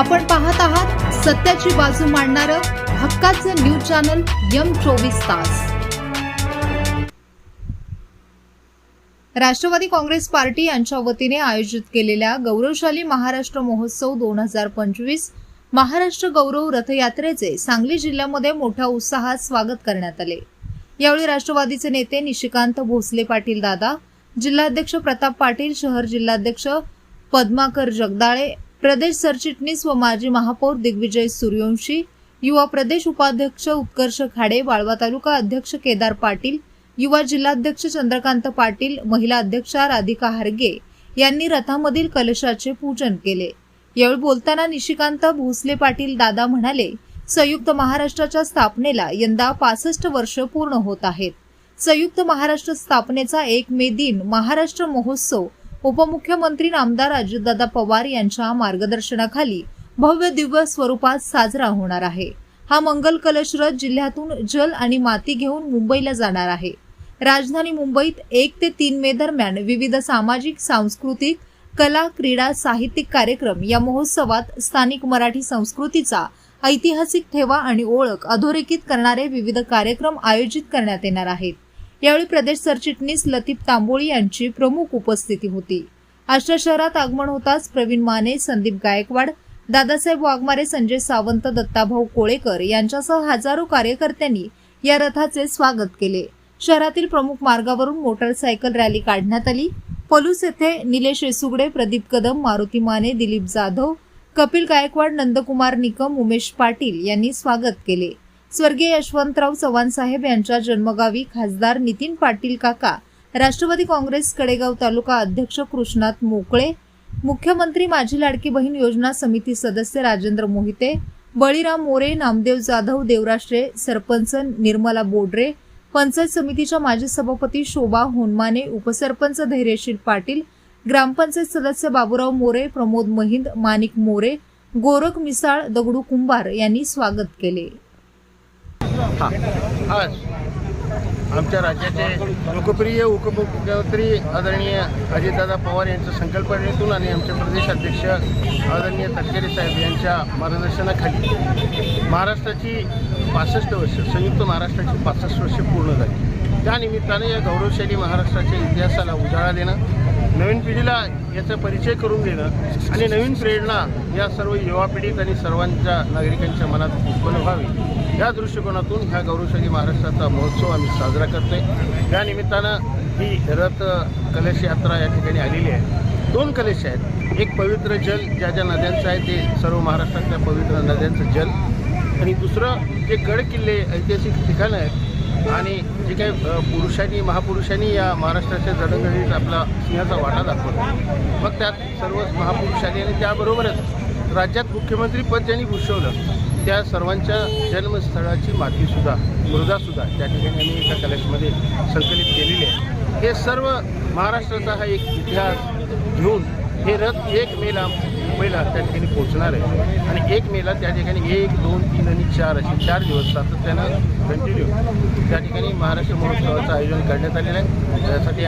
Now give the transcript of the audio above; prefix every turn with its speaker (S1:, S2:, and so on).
S1: आपण पाहत आहात सत्याची बाजू मांडणारं हक्काचं न्यूज चॅनल यम चोवीस तास. राष्ट्रवादी काँग्रेस पार्टी यांच्या वतीने आयोजित केलेल्या गौरवशाली महाराष्ट्र महोत्सव दोन हजार पंचवीस महाराष्ट्र गौरव रथयात्रेचे सांगली जिल्ह्यामध्ये मोठ्या उत्साहात स्वागत करण्यात आले. यावेळी राष्ट्रवादीचे नेते निशिकांत भोसले पाटील दादा जिल्हाध्यक्ष प्रताप पाटील शहर जिल्हाध्यक्ष पद्माकर जगदाळे प्रदेश सरचिटणीस व माजी महापौर दिग्विजय सूर्यवंशी युवा प्रदेश उपाध्यक्ष उत्कर्ष खाडे वाळवा तालुका अध्यक्ष केदार पाटील युवा जिल्हाध्यक्ष चंद्रकांत पाटील महिला अध्यक्षा राधिका हारगे यांनी रथामधील कलशाचे पूजन केले. यावेळी बोलताना निशिकांत भोसले पाटील दादा म्हणाले संयुक्त महाराष्ट्राच्या स्थापनेला यंदा पासष्ट वर्ष पूर्ण होत आहेत. संयुक्त महाराष्ट्र स्थापनेचा एक मे दिन महाराष्ट्र महोत्सव उपमुख्यमंत्री नामदार अजितदादा पवार यांच्या मार्गदर्शनाखाली भव्य दिव्य स्वरूपात साजरा होणार आहे. हा मंगल कलश रथ जिल्ह्यातून जल आणि माती घेऊन मुंबईला जाणार आहे. राजधानी मुंबईत एक ते तीन मे दरम्यान विविध सामाजिक सांस्कृतिक कला क्रीडा साहित्यिक कार्यक्रम या महोत्सवात स्थानिक मराठी संस्कृतीचा ऐतिहासिक ठेवा आणि ओळख अधोरेखित करणारे विविध कार्यक्रम आयोजित करण्यात येणार आहेत. यावेळी प्रदेश सरचिटणीस लतीफ तांबोळी यांची प्रमुख उपस्थिती होती. आष्टा शहरात आगमन होताच प्रवीण माने संदीप गायकवाड दादासाहेब वाघमारे संजय सावंत दत्ताभाऊ कोळेकर यांच्यासह हजारो कार्यकर्त्यांनी या रथाचे स्वागत केले. शहरातील प्रमुख मार्गावरून मोटरसायकल रॅली काढण्यात आली. पलूस येथे निलेश येसुगडे प्रदीप कदम मारुती माने दिलीप जाधव कपिल गायकवाड नंदकुमार निकम उमेश पाटील यांनी स्वागत केले. स्वर्गीय यशवंतराव चव्हाण साहेब यांच्या जन्मगावी खासदार नितीन पाटील काका राष्ट्रवादी काँग्रेस कडेगाव तालुका अध्यक्ष कृष्णात मोकळे मुख्यमंत्री माझी लाडकी बहीण योजना समिती सदस्य राजेंद्र मोहिते बळीराम मोरे नामदेव जाधव देवराष्ट्रे सरपंच निर्मला बोडरे पंचायत समितीच्या माजी सभापती शोभा होनमाने उपसरपंच धैर्यशील पाटील ग्रामपंचायत सदस्य बाबूराव मोरे प्रमोद महिंद माणिक मोरे गोरख मिसाळ दगडू कुंभार यांनी स्वागत केले.
S2: हां. आज आमच्या राज्याचे लोकप्रिय उपमुख्यमंत्री आदरणीय अजितदादा पवार यांच्या संकल्पनेतून आणि आमचे प्रदेशाध्यक्ष आदरणीय तटकरे साहेब यांच्या मार्गदर्शनाखाली महाराष्ट्राची पासष्ट वर्ष संयुक्त महाराष्ट्राची पासष्ट वर्ष पूर्ण झाली. त्यानिमित्ताने या गौरवशाली महाराष्ट्राच्या इतिहासाला उजाळा देणं नवीन पिढीला याचा परिचय करून देणं आणि नवीन प्रेरणा या सर्व युवा पिढीत आणि सर्वांच्या नागरिकांच्या मनात उत्पन्न व्हावी. या दृष्टिकोनातून ह्या गौरवशाली महाराष्ट्राचा महोत्सव आम्ही साजरा करतोय. या निमित्तानं ही रथ कलश यात्रा या ठिकाणी आलेली आहे. दोन कलश आहेत. एक पवित्र जल ज्या ज्या नद्यांचं आहे ते सर्व महाराष्ट्रातल्या पवित्र नद्यांचं जल. आणि दुसरं जे गड किल्ले ऐतिहासिक ठिकाणं आहेत आणि जे काही पुरुषांनी महापुरुषांनी या महाराष्ट्राच्या जडणघडीत आपला सिंहाचा वाटा दाखवला. मग त्यात सर्वच महापुरुषांनी आणि त्याबरोबरच राज्यात मुख्यमंत्री पद ज्यांनी भूषवलं त्या सर्वांच्या जन्मस्थळाची मातीसुद्धा मृदासुद्धा त्या ठिकाणी आम्ही एका कलशमध्ये संकलित केलेली आहे. हे सर्व महाराष्ट्राचा हा एक इतिहास घेऊन हे रथ एक मेला मुंबईला त्या ठिकाणी पोहोचणार आहे. आणि एक मेला त्या ठिकाणी एक दोन तीन आणि चार असे चार दिवस सातत्यानं कंटिन्यू त्या ठिकाणी महाराष्ट्र महोत्सवाचं आयोजन करण्यात आलेलं आहे. त्यासाठी